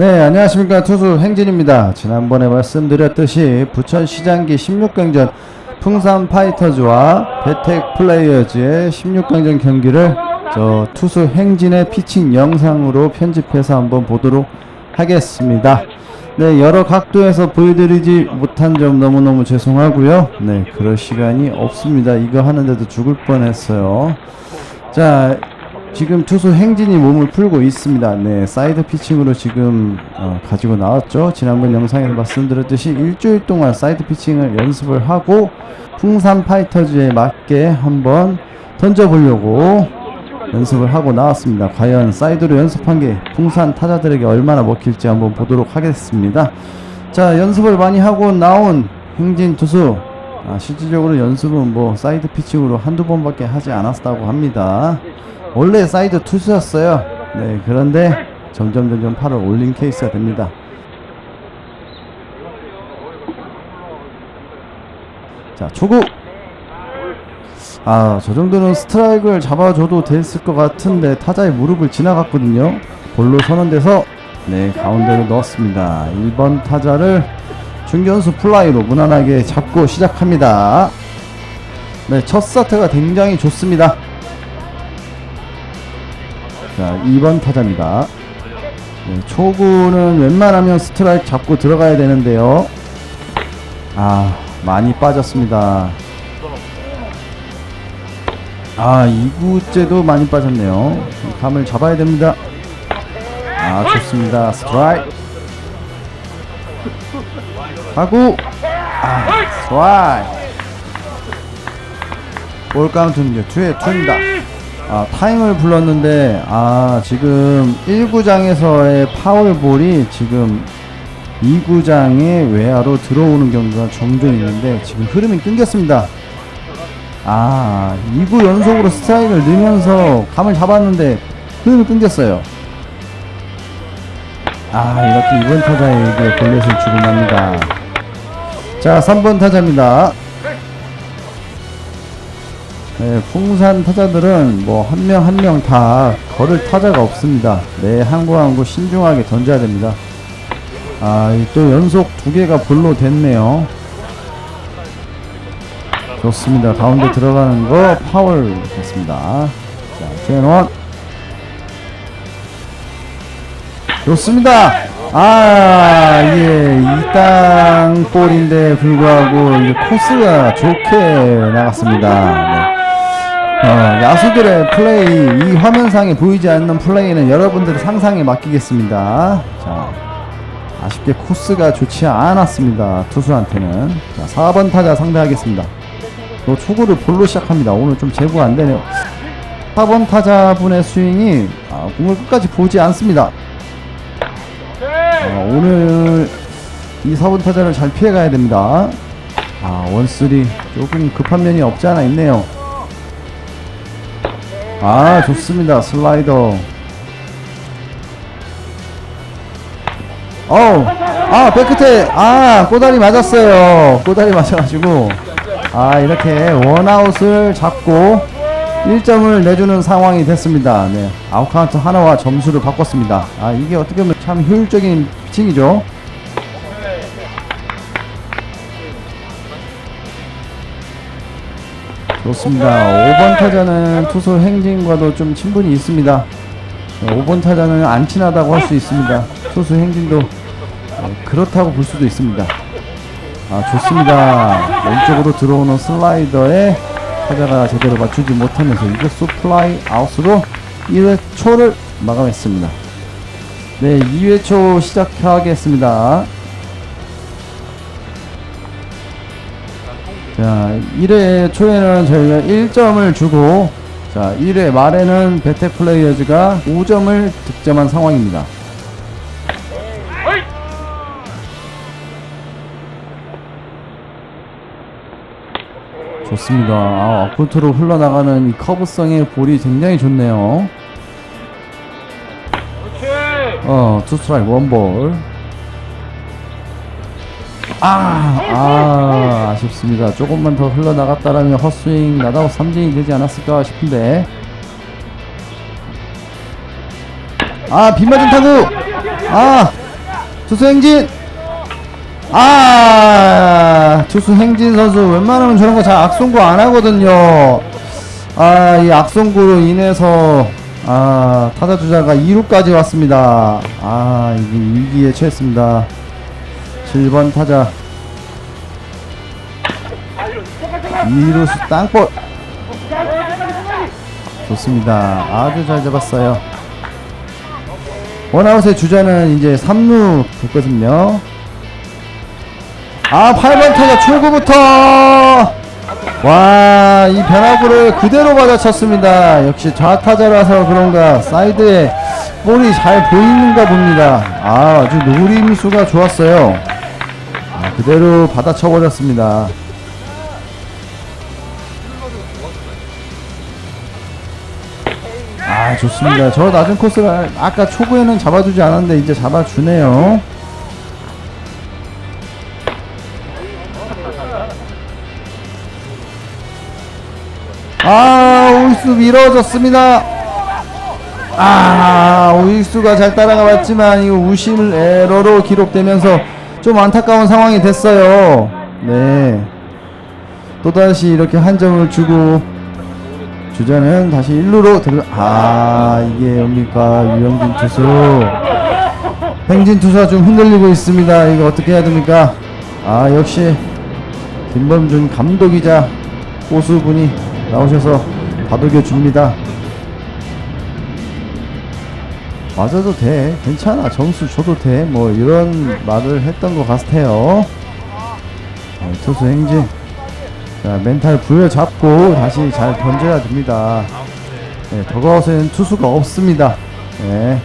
네, 안녕하십니까. 투수 행진입니다. 지난번에 말씀드렸듯이 부천 시장기 16강전 풍산 파이터즈와 배텍 플레이어즈의 16강전 경기를 저 투수 행진의 피칭 영상으로 편집해서 한번 보도록 하겠습니다. 네, 여러 각도에서 보여드리지 못한 점 너무너무 죄송하고요. 네, 그럴 시간이 없습니다. 이거 하는데도 죽을 뻔했어요. 자, 지금 투수 행진이 몸을 풀고 있습니다. 네, 사이드 피칭으로 지금 어, 가지고 나왔죠. 지난번 영상에서 말씀드렸듯이 일주일 동안 사이드 피칭을 연습을 하고 풍산 파이터즈에 맞게 한번 던져보려고 연습을 하고 나왔습니다. 과연 사이드로 연습한 게 풍산 타자들에게 얼마나 먹힐지 한번 보도록 하겠습니다. 자, 연습을 많이 하고 나온 행진 투수. 아, 실질적으로 연습은 뭐 사이드 피칭으로 한두 번밖에 하지 않았다고 합니다. 원래 사이드 투수였어요. 네, 그런데 점점 점점 팔을 올린 케이스가 됩니다. 자, 초구. 아, 저 정도는 스트라이크를 잡아줘도 됐을 것 같은데 타자의 무릎을 지나갔거든요. 볼로 선언돼서 네, 가운데로 넣었습니다. 1번 타자를 중견수 플라이로 무난하게 잡고 시작합니다. 네, 첫 스타트가 굉장히 좋습니다. 자, 2번 타자입니다. 네, 초구는 웬만하면 스트라이크 잡고 들어가야 되는데요. 아, 많이 빠졌습니다. 아, 2구째도 많이 빠졌네요. 감을 잡아야 됩니다. 아, 좋습니다. 스트라이크. 하고, 아, 스트라이크. 볼 카운트는 이제 2에 2입니다. 아, 타임을 불렀는데, 아, 지금 1구장에서의 파울볼이 지금 2구장의 외야로 들어오는 경우가 종종 있는데, 지금 흐름이 끊겼습니다. 아, 2구 연속으로 스트라이크를 넣으면서 감을 잡았는데, 흐름이 끊겼어요. 아, 이렇게 2번 타자에게 볼넷을 주고 납니다. 자, 3번 타자입니다. 네, 풍산 타자들은 뭐 한 명 한 명 다 걸을 타자가 없습니다. 네, 한구한구 신중하게 던져야 됩니다. 아, 이또 연속 두 개가 볼로 됐네요. 좋습니다. 가운데 들어가는 거 파울 됐습니다. 자, 최원 좋습니다. 아, 예, 이땅 볼인데 불구하고 이게 코스가 좋게 나갔습니다. 네. 어, 야수들의 플레이, 이 화면상에 보이지 않는 플레이는 여러분들의 상상에 맡기겠습니다. 자, 아쉽게 코스가 좋지 않았습니다. 투수한테는. 자, 4번 타자 상대하겠습니다. 또 초구를 볼로 시작합니다. 오늘 좀 제구가 안 되네요. 4번 타자분의 스윙이 아, 공을 끝까지 보지 않습니다. 아, 오늘 이 4번 타자를 잘 피해가야 됩니다. 아, 원쓰리 조금 급한 면이 없지 않아 있네요. 아, 좋습니다. 슬라이더. 어우, 아, 백끝에, 아, 꼬다리 맞았어요. 꼬다리 맞아가지고. 아, 이렇게 원아웃을 잡고 1점을 내주는 상황이 됐습니다. 네. 아웃카운트 하나와 점수를 바꿨습니다. 아, 이게 어떻게 보면 참 효율적인 피칭이죠. 좋습니다. 5번 타자는 투수 행진과도 좀 친분이 있습니다. 5번 타자는 안 친하다고 할 수 있습니다. 투수 행진도 어, 그렇다고 볼 수도 있습니다. 아, 좋습니다. 왼쪽으로 들어오는 슬라이더에 타자가 제대로 맞추지 못하면서 이것도 플라이 아웃으로 1회 초를 마감했습니다. 네, 2회 초 시작하겠습니다. 자, 1회 초에는 저희가 1점을 주고, 자, 1회 말에는 베텍 플레이어즈가 5점을 득점한 상황입니다. 좋습니다. 아, 앞코트로 흘러나가는 이 커브성의 볼이 굉장히 좋네요. 어, 투 스트라이크 원볼. 아, 아, 아쉽습니다. 조금만 더 흘러나갔다라면 헛스윙 나다고 삼진이 되지 않았을까 싶은데. 아, 빗맞은 타구! 아, 투수 행진 아 투수 행진 선수 웬만하면 저런 거 잘 악송구 안 하거든요 아 이 악송구로 인해서 아 타자 주자가 2루까지 왔습니다 아 이게 위기에 처했습니다 7번 타자. 2루수 땅볼. 좋습니다. 아주 잘 잡았어요. 원아웃의 주자는 이제 3루 됐거든요. 아 8번 타자 출구부터. 와 이 변화구를 그대로 받아쳤습니다. 역시 좌타자라서 그런가 사이드에 볼이 잘 보이는가 봅니다. 아 아주 노림수가 좋았어요 아, 그대로 받아쳐버렸습니다. 아 좋습니다. 저 낮은 코스를 아까 초구에는 잡아주지 않았는데 이제 잡아주네요. 아 오이수 밀어졌습니다. 아 오이수가 잘 따라가 봤지만 이거 우실 에러로 기록되면서 좀 안타까운 상황이 됐어요. 네. 또다시 이렇게 한 점을 주고 주자는 다시 1루로 들어 아 이게 뭡니까? 유영진 투수. 행진 투수가 좀 흔들리고 있습니다. 이거 어떻게 해야 됩니까? 아 역시 김범준 감독이자 고수분이 나오셔서 다독여 줍니다 맞아도 돼. 괜찮아. 점수 줘도 돼. 뭐 이런 말을 했던 것 같아요. 어, 투수 행진. 자 멘탈 부여잡고 다시 잘 던져야 됩니다. 네, 더가웃에는 투수가 없습니다. 네.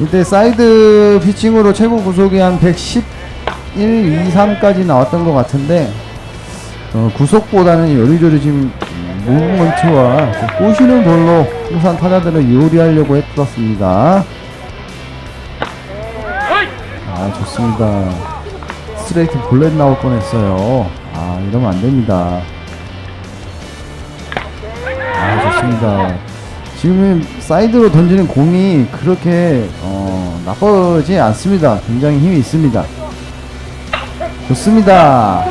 이때 사이드 피칭으로 최고 구속이 한 111, 2, 3까지 나왔던 것 같은데 어, 구속보다는 요리조리 지금 무브먼트와 그 꼬시는 볼로 통산 타자들을 요리하려고 했었습니다. 아 좋습니다. 스트레이트 볼넷 나올 뻔했어요. 아 이러면 안 됩니다. 아 좋습니다. 지금 사이드로 던지는 공이 그렇게 어, 나쁘지 않습니다. 굉장히 힘이 있습니다. 좋습니다.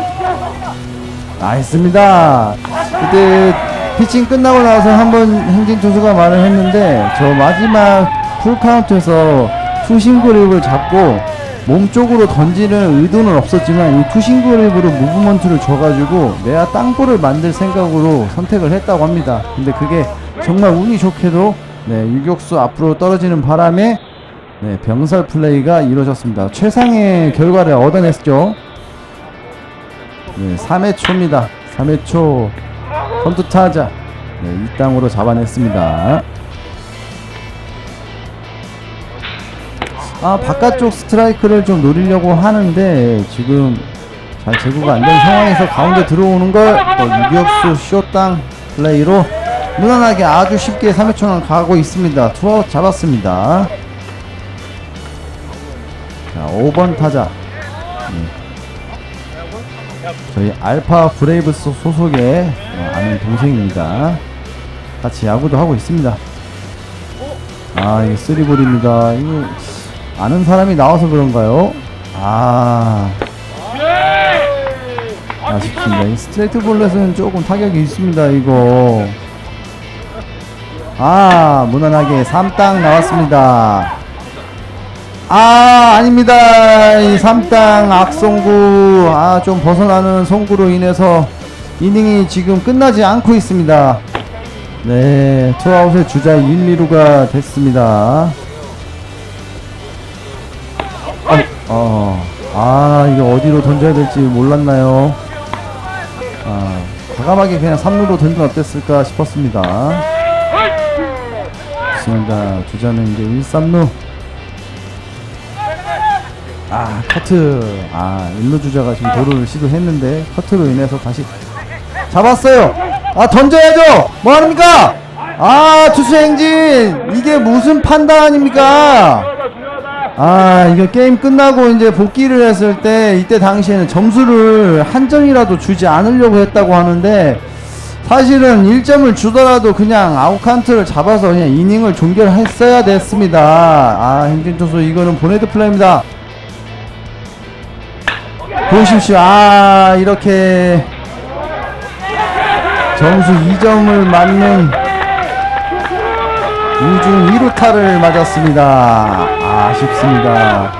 나이스입니다 그때 피칭 끝나고 나서 한 번 행진 투수가 말을 했는데 저 마지막 풀 카운트에서 투심 그립을 잡고 몸 쪽으로 던지는 의도는 없었지만 이 투심 그립으로 무브먼트를 줘가지고 내야 땅볼을 만들 생각으로 선택을 했다고 합니다. 근데 그게 정말 운이 좋게도 네, 유격수 앞으로 떨어지는 바람에 네, 병살 플레이가 이루어졌습니다. 최상의 결과를 얻어냈죠. 네, 3회 초입니다. 3회 초 선두 타자 네, 이 땅으로 잡아냈습니다. 아 바깥쪽 스트라이크를 좀 노리려고 하는데 지금 잘 제구가 안 된 상황에서 가운데 들어오는 걸 또 유격수 쇼땅 플레이로 무난하게 아주 쉽게 3회 초는 가고 있습니다. 투아웃 잡았습니다. 자 5번 타자 저희 알파 브레이브스 소속의 어, 아는 동생입니다. 같이 야구도 하고 있습니다. 아, 이게 쓰리볼입니다. 이거 아는 사람이 나와서 그런가요? 아, 아쉽습니다. 이 스트레이트 볼넷은 조금 타격이 있습니다. 이거. 아, 무난하게 3땅 나왔습니다. 아 아닙니다 이 3땅 악송구 아 좀 벗어나는 송구로 인해서 이닝이 지금 끝나지 않고 있습니다. 네 투아웃의 주자 1, 2루가 됐습니다. 어, 아 이게 어디로 던져야 될지 몰랐나요? 아 과감하게 그냥 3루로 던지면 어땠을까 싶었습니다. 좋습니다 주자는 이제 1, 3루. 아 커트. 아 일루 주자가 지금 도루를 시도했는데 커트로 인해서 다시 잡았어요 아 던져야죠 뭐 합니까 아 투수 행진 이게 무슨 판단입니까 아 이거 게임 끝나고 이제 복귀를 했을 때 이때 당시에는 점수를 한 점이라도 주지 않으려고 했다고 하는데 사실은 1점을 주더라도 그냥 아웃카운트를 잡아서 그냥 이닝을 종결했어야 됐습니다. 아, 행진 투수 이거는 보네드 플레이입니다. 보십시오. 아, 이렇게 점수 2점을 맞는 우중 2루타를 맞았습니다. 아쉽습니다.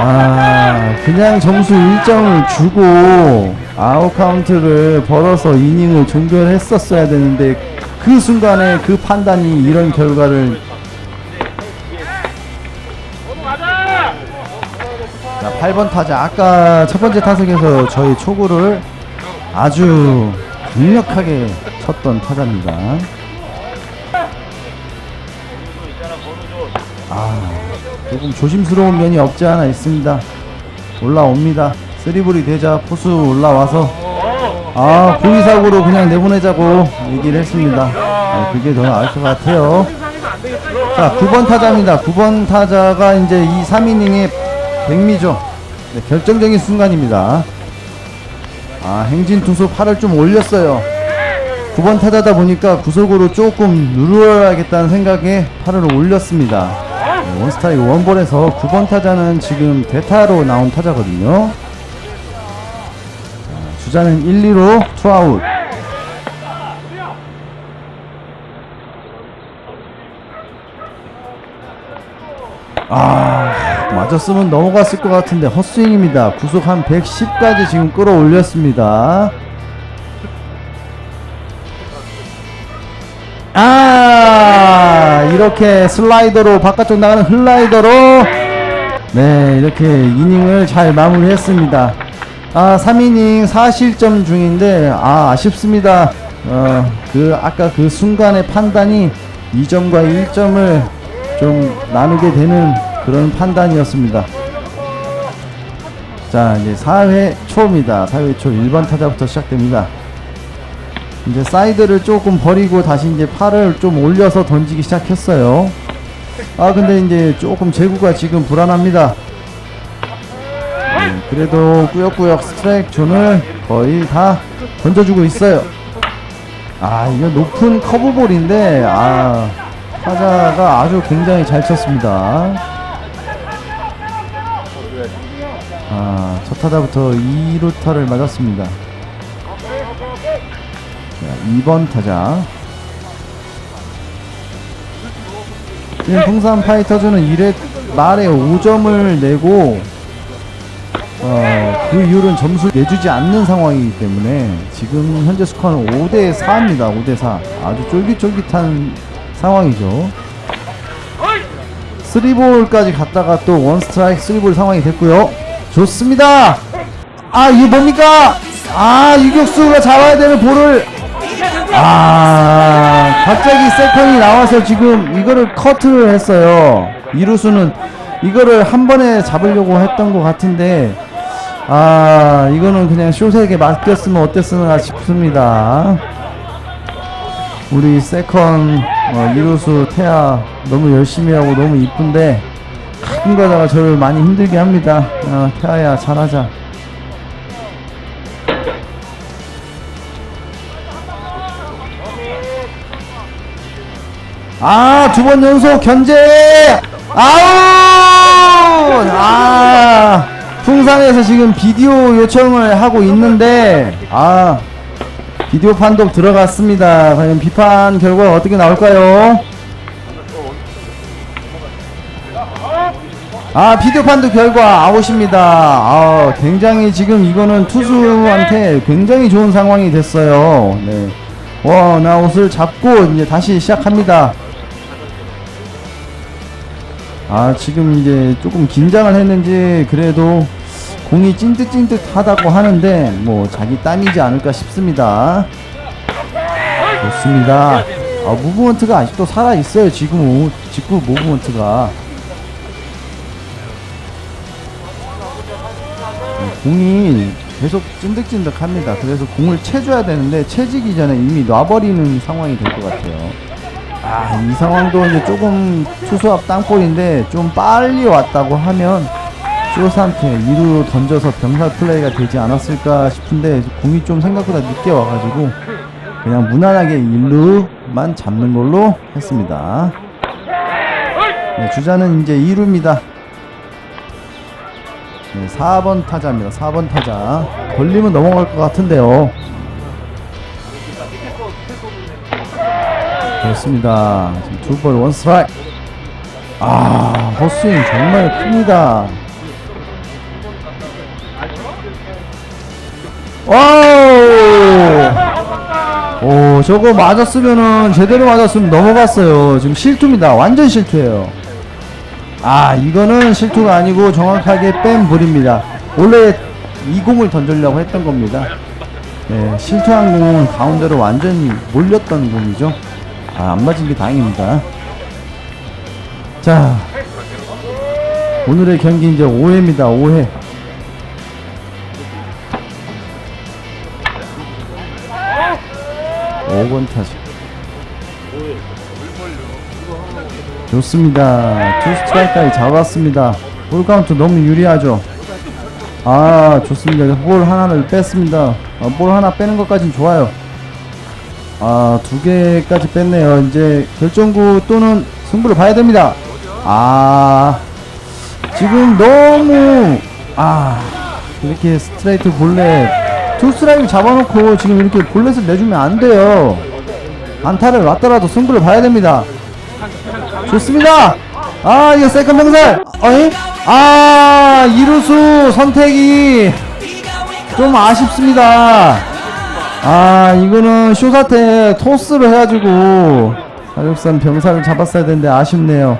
아, 그냥 점수 1점을 주고 아웃 카운트를 벌어서 이닝을 종결했었어야 되는데 그 순간에 그 판단이 이런 결과를 자, 8번 타자 아까 첫 번째 타석에서 저희 초구를 아주 강력하게 쳤던 타자입니다. 아, 조금 조심스러운 면이 없지 않아 있습니다. 올라옵니다. 쓰리볼이 되자 포수 올라와서 아 고의사고로 그냥 내보내자고 얘기를 했습니다. 네, 그게 더 나을 것 같아요. 자 9번 타자입니다. 9번 타자가 이제 이 3이닝의 백미죠. 네, 결정적인 순간입니다. 아 행진 투수 팔을 좀 올렸어요. 9번 타자다 보니까 구속으로 조금 누르어야겠다는 생각에 팔을 올렸습니다. 네, 원스타일 원볼에서 9번 타자는 지금 대타로 나온 타자거든요. 자, 주자는 1, 2로 투아웃. 맞았으면 넘어갔을 것 같은데 헛스윙입니다. 구속 한 110까지 지금 끌어올렸습니다. 아 이렇게 슬라이더로 바깥쪽 나가는 슬라이더로 네 이렇게 이닝을 잘 마무리했습니다 아 3이닝 4실점 중인데 아 아쉽습니다 어 그 아까 그 순간의 판단이 2점과 1점을 좀 나누게 되는 그런 판단이었습니다 자 이제 4회 초입니다 4회 초 1번 타자부터 시작됩니다 이제 사이드를 조금 버리고 다시 이제 팔을 좀 올려서 던지기 시작했어요. 아 근데 이제 조금 제구가 지금 불안합니다. 네, 그래도 꾸역꾸역 스트라이크 존을 거의 다 던져주고 있어요. 아 이거 높은 커브볼인데 아 타자가 아주 굉장히 잘 쳤습니다. 아 첫 타자부터 2루타를 맞았습니다. 자, 2번 타자. 지금 풍산 파이터즈는 1회 말에 5점을 내고 어, 그 이후로는 점수 내주지 않는 상황이기 때문에 지금 현재 스코어는 5대 4입니다. 5대 4. 아주 쫄깃쫄깃한 상황이죠. 3볼까지 갔다가 또 원 스트라이크 3볼 상황이 됐고요. 좋습니다. 아, 이게 뭡니까? 아, 유격수가 잡아야 되는 볼을 아 갑자기 세컨이 나와서 지금 이거를 커트를 했어요 이루수는 이거를 한 번에 잡으려고 했던 것 같은데 아 이거는 그냥 쇼세에게 맡겼으면 어땠으나 싶습니다 우리 세컨 어, 이루수 태아 너무 열심히 하고 너무 이쁜데 가끔 가다가 저를 많이 힘들게 합니다 어, 태아야 잘하자 아, 두 번 연속 견제! 아우! 아, 풍산에서 지금 비디오 요청을 하고 있는데, 아, 비디오 판독 들어갔습니다. 과연 비판 결과 어떻게 나올까요? 아, 비디오 판독 결과 아웃입니다. 아, 굉장히 지금 이거는 투수한테 굉장히 좋은 상황이 됐어요. 네. 와, 나 옷을 잡고 이제 다시 시작합니다. 아 지금 이제 조금 긴장을 했는지 그래도 공이 찐득찐득하다고 하는데 뭐 자기 땀이지 않을까 싶습니다 좋습니다 아 무브먼트가 아직도 살아 있어요 지금 오- 직구 무브먼트가 공이 계속 찐득찐득합니다 그래서 공을 채줘야 되는데 채지기 전에 이미 놔버리는 상황이 될 것 같아요 아, 이 상황도 이제 조금 투수 앞 땅볼인데 좀 빨리 왔다고 하면 쇼스한테 2루 던져서 병살 플레이가 되지 않았을까 싶은데 공이 좀 생각보다 늦게 와가지고 그냥 무난하게 1루만 잡는 걸로 했습니다. 네, 주자는 이제 2루입니다. 네, 4번 타자입니다. 4번 타자. 걸리면 넘어갈 것 같은데요. 그렇습니다. 지금 투볼 원 스트라이크. 아, 헛스윙 정말 큽니다. 와우! 오, 저거 맞았으면은 제대로 맞았으면 넘어갔어요. 지금 실투입니다. 완전 실투예요. 아, 이거는 실투가 아니고 정확하게 뺀 볼입니다. 원래 이 공을 던지려고 했던 겁니다. 네, 실투한 공은 가운데로 완전히 몰렸던 공이죠. 아, 안 맞은 게 다행입니다. 자, 오늘의 경기 이제 5회입니다. 5회. 오번 타자. 좋습니다. 투 스트라이크까지 잡았습니다. 볼 카운트 너무 유리하죠. 아 좋습니다. 볼 하나를 뺐습니다. 아, 볼 하나 빼는 것까진 좋아요. 아 두 개까지 뺐네요. 이제 결정구 또는 승부를 봐야 됩니다. 아 지금 너무 아 이렇게 스트레이트 볼넷 투 스트라이크 잡아놓고 지금 이렇게 볼넷을 내주면 안 돼요. 안타를 놨더라도 승부를 봐야 됩니다. 좋습니다. 아, 이거 세컨 병살. 어이? 아, 이루수 선택이 좀 아쉽습니다. 아, 이거는 쇼사태 토스를 해가지고 사육선 병살을 잡았어야 되는데 아쉽네요.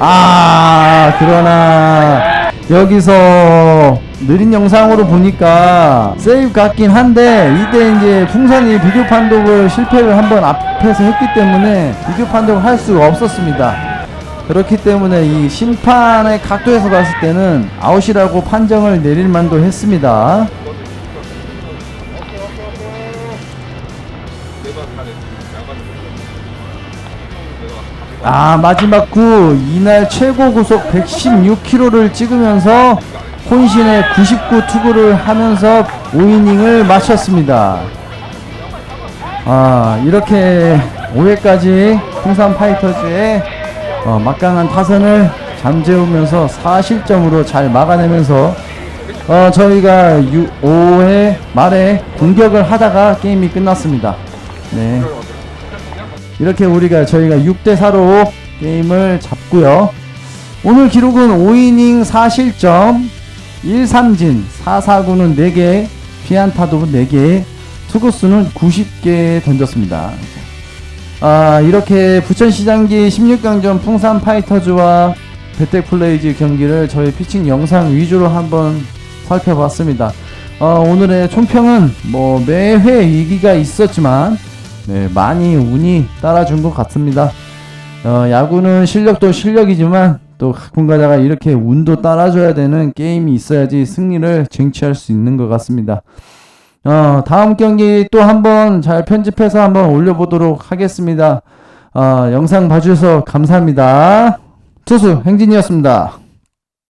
아, 그러나 여기서 느린 영상으로 보니까 세이브 같긴 한데 이때 이제 풍선이 비디오 판독을 실패를 한번 앞에서 했기 때문에 비디오 판독을 할 수가 없었습니다. 그렇기 때문에 이 심판의 각도에서 봤을 때는 아웃이라고 판정을 내릴 만도 했습니다. 아 마지막 구 이날 최고 구속 116km를 찍으면서 혼신의 99 투구를 하면서 5이닝을 마쳤습니다. 아 이렇게 5회까지 풍산 파이터즈의 어, 막강한 타선을 잠재우면서 4실점으로 잘 막아내면서 어, 저희가 6, 5회 말에 공격을 하다가 게임이 끝났습니다. 네. 이렇게 우리가 저희가 6대 4로 게임을 잡고요. 오늘 기록은 5이닝 4실점, 1삼진, 4사구는 4개, 피안타도 4개, 투구수는 90개 던졌습니다. 아, 이렇게 부천시장기 16강전 풍산 파이터즈와 배텍플레이즈 경기를 저희 피칭 영상 위주로 한번 살펴봤습니다. 어, 오늘의 총평은 뭐 매회 위기가 있었지만 네, 많이 운이 따라준 것 같습니다. 어, 야구는 실력도 실력이지만 또 가끔 가다가 이렇게 운도 따라줘야 되는 게임이 있어야지 승리를 쟁취할 수 있는 것 같습니다. 어, 다음 경기 또 한번 잘 편집해서 한번 올려보도록 하겠습니다. 어, 영상 봐주셔서 감사합니다. 투수 행진이었습니다.